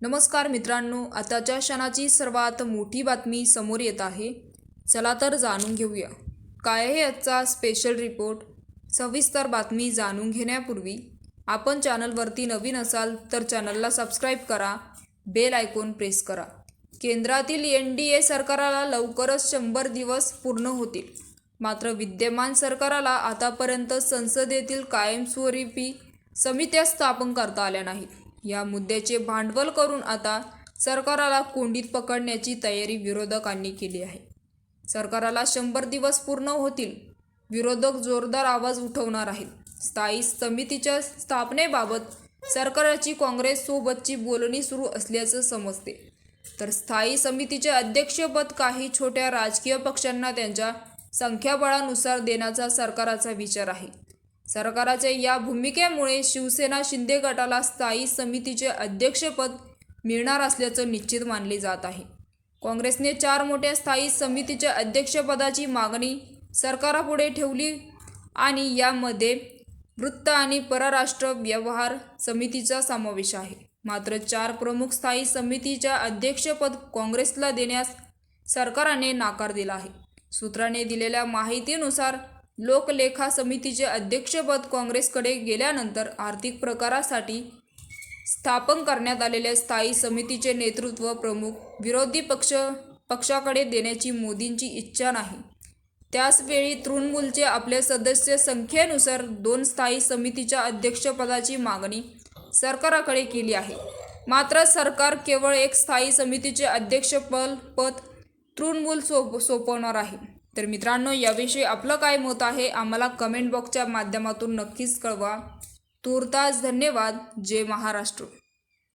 नमस्कार मित्रांनो आताच्या क्षणाची सर्वात मोठी बातमी समोर येत आहे. चला तर जाणून घेऊया. काय आहे आजचा स्पेशल रिपोर्ट सविस्तर बातमी जाणून घेण्यापूर्वी आपण चॅनलवरती नवीन असाल तर चॅनलला सबस्क्राईब करा बेल आयकॉन प्रेस करा. केंद्रातील एन डी ए सरकाराला लवकरच शंभर दिवस पूर्ण होतील. मात्र विद्यमान सरकाराला आतापर्यंत संसदेतील कायमस्वरूपी समित्या स्थापन करता आल्या नाहीत. या मुद्द्याचे भांडवल करून आता सरकाराला कोंडीत पकडण्याची तयारी विरोधकांनी केली आहे. सरकाराला शंभर दिवस पूर्ण होतील. विरोधक जोरदार आवाज उठवणार आहेत. स्थायी समितीच्या स्थापनेबाबत सरकारची काँग्रेससोबतची बोलणी सुरू असल्याचं समजते. तर स्थायी समितीचे अध्यक्षपद काही छोट्या राजकीय पक्षांना त्यांच्या संख्याबळानुसार देण्याचा सरकाराचा विचार आहे. सरकारच्या या भूमिकेमुळे शिवसेना शिंदे गटाला स्थायी समितीचे अध्यक्षपद मिळणार असल्याचं निश्चित मानले जात आहे. काँग्रेसने चार मोठ्या स्थायी समितीच्या अध्यक्षपदाची मागणी सरकारापुढे ठेवली आणि यामध्ये वृत्त आणि परराष्ट्र व्यवहार समितीचा समावेश आहे. मात्र चार प्रमुख स्थायी समितीच्या अध्यक्षपद काँग्रेसला देण्यास सरकारने नाकार दिला आहे. सूत्राने दिलेल्या माहितीनुसार लोकलेखा समितीचे अध्यक्षपद काँग्रेसकडे गेल्यानंतर आर्थिक प्रकारासाठी स्थापन करण्यात आलेल्या स्थायी समितीचे नेतृत्व प्रमुख विरोधी पक्ष पक्षाकडे देण्याची मोदींची इच्छा नाही. त्याचवेळी तृणमूलचे आपले सदस्य संख्येनुसार दोन स्थायी समितीच्या अध्यक्षपदाची मागणी सरकाराकडे केली आहे. मात्र सरकार केवळ एक स्थायी समितीचे अध्यक्षपद पद तृणमूल सोप सोपवणार आहे. तर मित्रांनो याविषयी आपलं काय मत आहे आम्हाला कमेंट बॉक्सच्या माध्यमातून नक्कीच कळवा. तूर्तास धन्यवाद. जय महाराष्ट्र.